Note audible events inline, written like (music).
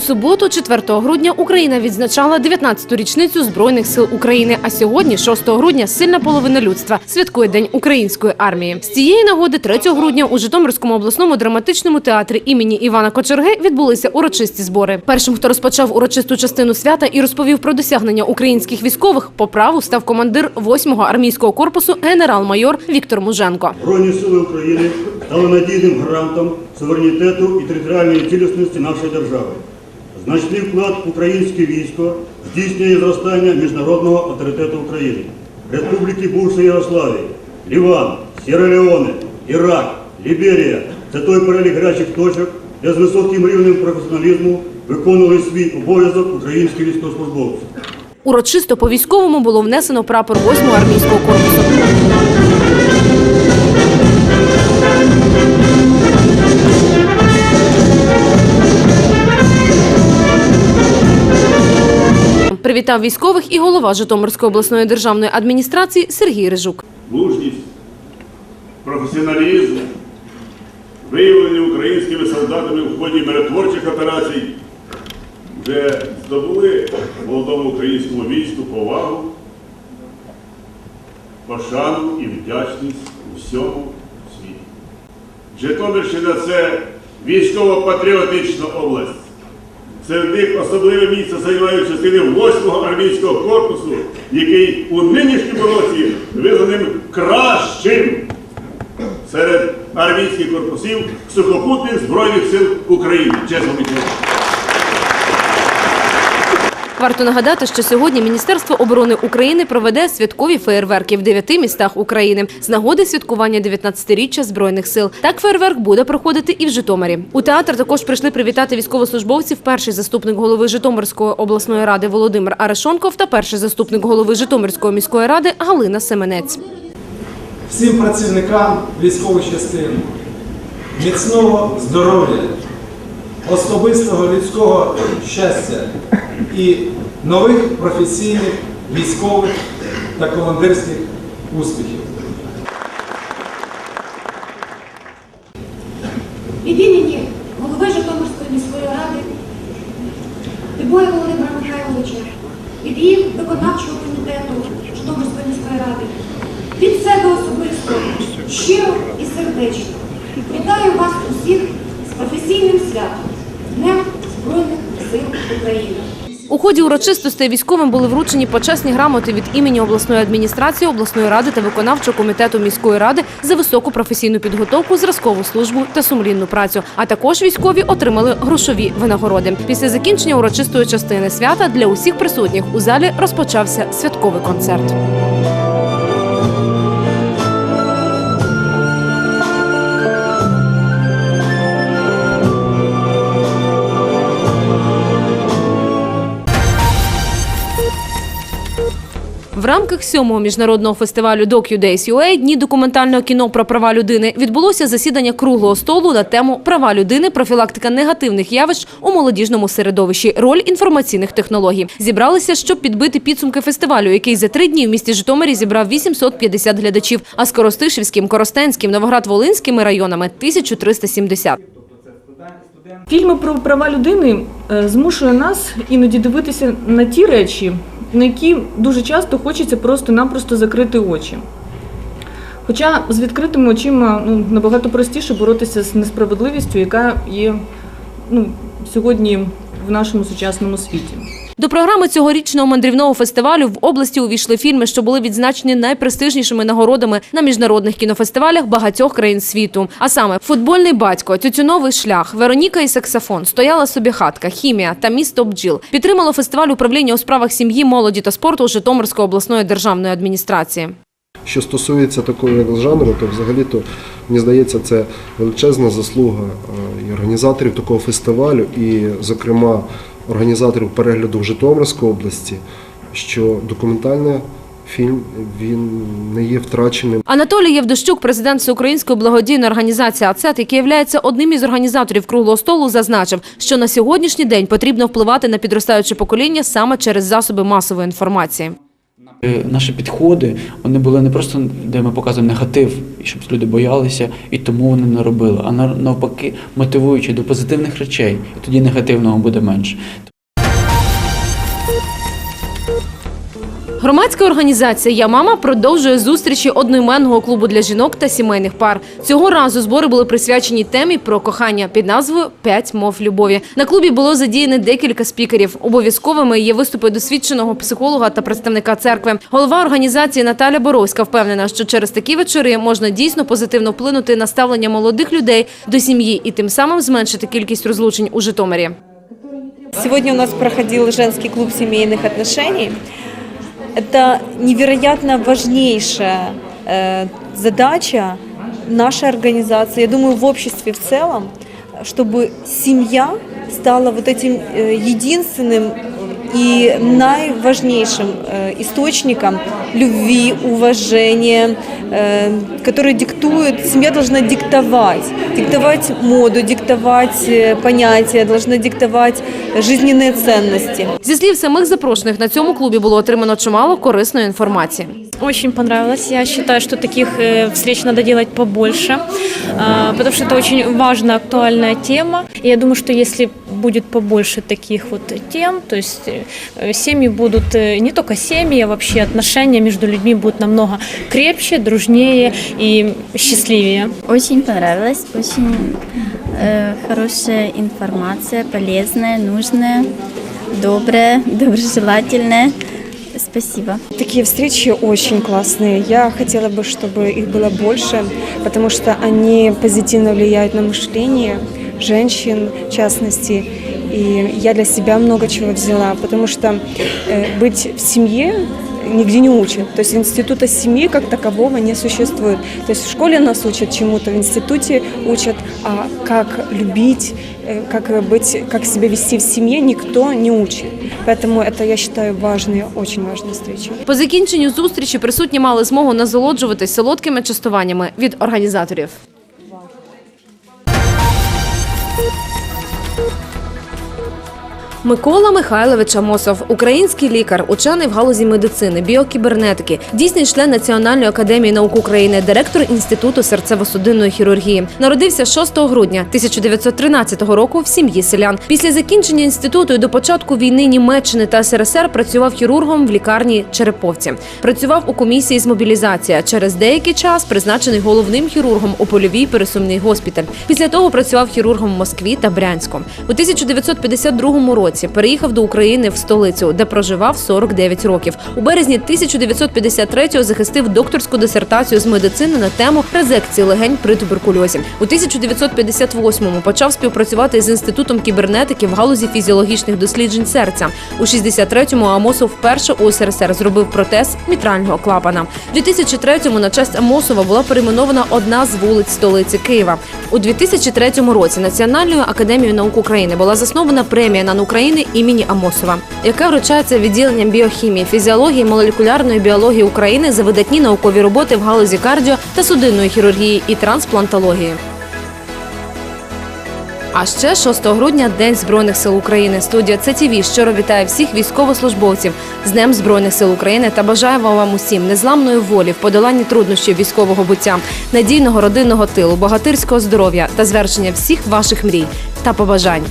суботу, 4 грудня, Україна відзначала 19-ту річницю Збройних сил України. А сьогодні, 6 грудня, сильна половина людства святкує День української армії. З цієї нагоди, 3 грудня, у Житомирському обласному драматичному театрі імені Івана Кочерги відбулися урочисті збори. Першим, хто розпочав урочисту частину свята і розповів про досягнення українських військових, по праву став командир 8-го армійського корпусу генерал-майор Віктор Муженко. Збройні сили України стали надійним гарантом суверенітету і територіальної цілісності нашої держави. Значний вклад в українське військо здійснює зростання міжнародного авторитету України. Республіки бувшої Ярославії, Ліван, Сєра-Леоне, Ірак, Ліберія це той перелік гарячих точок, де з високим рівнем професіоналізму виконували свій обов'язок українські військовослужбовці. Урочисто по військовому було внесено прапор 8-го армійського корпусу. Привітав військових і голова Житомирської обласної державної адміністрації Сергій Рижук. мужність, професіоналізм, виявлені українськими солдатами в ході миротворчих операцій, вже здобули молодому українському війську повагу, пошану і вдячність у всьому світі. Житомирщина це військово-патріотична область. Серед них особливе місце займають частини 8-го армійського корпусу, який у нинішньому році визнаним кращим серед армійських корпусів сухопутних збройних сил України. Чесно кажучи. Варто нагадати, що сьогодні Міністерство оборони України проведе святкові феєрверки в дев'яти містах України з нагоди святкування 19-річчя збройних сил. Так феєрверк буде проходити і в Житомирі. У театр також прийшли привітати військовослужбовців перший заступник голови Житомирської обласної ради Володимир Арешонков та перший заступник голови Житомирської міської ради Галина Семенець. всім працівникам військових частин міцного здоров'я, особистого людського щастя і нових професійних військових та командирських успіхів. Від імені голови Житомирської міської ради Дебоя Володимира Михайловича, від її виконавчого комітету Житомирської міської ради, від себе особисто, щиро і сердечно вітаю вас усіх з професійним святом Днем Збройних сил України. У ході урочистостей військовим були вручені почесні грамоти від імені обласної адміністрації, обласної ради та виконавчого комітету міської ради за високу професійну підготовку, зразкову службу та сумлінну працю. А також військові отримали грошові винагороди. Після закінчення урочистої частини свята для усіх присутніх у залі розпочався святковий концерт. В рамках сьомого міжнародного фестивалю DocuDays.ua Дні документального кіно про права людини відбулося засідання круглого столу на тему Права людини, профілактика негативних явищ у молодіжному середовищі, роль інформаційних технологій. Зібралися, щоб підбити підсумки фестивалю, який за три дні в місті Житомирі зібрав 850 глядачів, а з Коростишівським, Коростенським, Новоград-Волинськими районами 1370. Фільми про права людини е, змушує нас іноді дивитися на ті речі, на які дуже часто хочеться просто-напросто закрити очі. Хоча з відкритими очима ну, набагато простіше боротися з несправедливістю, яка є ну, сьогодні в нашому сучасному світі. До програми цьогорічного мандрівного фестивалю в області увійшли фільми, що були відзначені найпрестижнішими нагородами на міжнародних кінофестивалях багатьох країн світу. А саме футбольний батько, тютюновий шлях, Вероніка і саксофон, стояла собі хатка, хімія та місто бджіл. Підтримало фестиваль управління у справах сім'ї, молоді та спорту Житомирської обласної державної адміністрації. Що стосується такого жанру, то взагалі-то мені здається, це величезна заслуга е, і організаторів такого фестивалю, і, зокрема, організаторів перегляду в Житомирській області, що документальний фільм він не є втраченим. Анатолій Євдощук, президент Всеукраїнської благодійної організації АЦЕТ, який є одним із організаторів круглого столу, зазначив, що на сьогоднішній день потрібно впливати на підростаюче покоління саме через засоби масової інформації. Е, Наші підходи вони були не просто де ми показуємо негатив, і щоб люди боялися, і тому вони не робили, а навпаки мотивуючи до позитивних речей, і тоді негативного буде менше. Громадська організація Я мама продовжує зустрічі одноіменного клубу для жінок та сімейних пар. Цього разу збори були присвячені темі про кохання під назвою П'ять мов любові. На клубі було задіяно декілька спікерів. Обов'язковими є виступи досвідченого психолога та представника церкви. Голова організації Наталя Боровська впевнена, що через такі вечори можна дійсно позитивно вплинути на ставлення молодих людей до сім'ї і тим самим зменшити кількість розлучень у Житомирі. Сегодня у нас проходил женский клуб семейных отношений Это невероятно важнейшая э, задача нашей организации, я думаю, в обществе в целом, чтобы семья стала вот этим э, единственным и наиважнейшим э, источником любви, уважения, э, который диктует, семья должна диктовать, диктовать моду, диктовать э, понятия, должна диктовать жизненные ценности. Зі слів самих запрошених на цьому клубі було отримано чимало корисної інформації. Очень понравилось. Я считаю, что таких э, встреч надо делать побольше, а, потому что это очень важная, актуальная тема. И я думаю, что если Будет побольше таких вот тем, то есть э, семьи будут, э, не только семьи, а вообще отношения между людьми будут намного крепче, дружнее и счастливее. Очень понравилось, очень э, хорошая информация, полезная, нужная, добрая, (laughs) доброжелательная. Спасибо. Такие встречи очень классные. Я хотела бы, чтобы их было больше, потому что они позитивно влияют на мышление женщин, в частности. И я для себя много чего взяла, потому что э, быть в семье нигде не учат. То есть института семьи как такового не существует. То есть в школе нас учат чему-то, в институте учат, а как любить, э, как быть, как себя вести в семье, никто не учит. Поэтому это, я считаю, важные, очень важные встречи. По закінченню зустрічі присутні мали змогу насолоджуватись солодкими частуваннями від організаторів. Микола Михайлович Амосов, український лікар, учений в галузі медицини, біокібернетики, дійсний член Національної академії наук України, директор інституту серцево-судинної хірургії. Народився 6 грудня 1913 року в сім'ї селян. Після закінчення інституту і до початку війни Німеччини та СРСР працював хірургом в лікарні Череповці. Працював у комісії з мобілізації. Через деякий час призначений головним хірургом у польовій пересувний госпіталь. Після того працював хірургом в Москві та Брянську. У 1952 році переїхав до України в столицю, де проживав 49 років. У березні 1953-го захистив докторську дисертацію з медицини на тему резекції легень при туберкульозі. У 1958-му почав співпрацювати з інститутом кібернетики в галузі фізіологічних досліджень серця. У 63-му Амосов вперше у СРСР зробив протез мітрального клапана. У 2003-му на честь Амосова була перейменована одна з вулиць столиці Києва. У 2003 році Національною академією наук України була заснована премія на НАН України імені Амосова, яка вручається відділенням біохімії, фізіології, молекулярної біології України за видатні наукові роботи в галузі кардіо та судинної хірургії і трансплантології. А ще 6 грудня День Збройних сил України. Студія ЦТВ щиро вітає всіх військовослужбовців з Днем Збройних сил України та бажає вам усім незламної волі в подоланні труднощів військового буття, надійного родинного тилу, богатирського здоров'я та звершення всіх ваших мрій та побажань.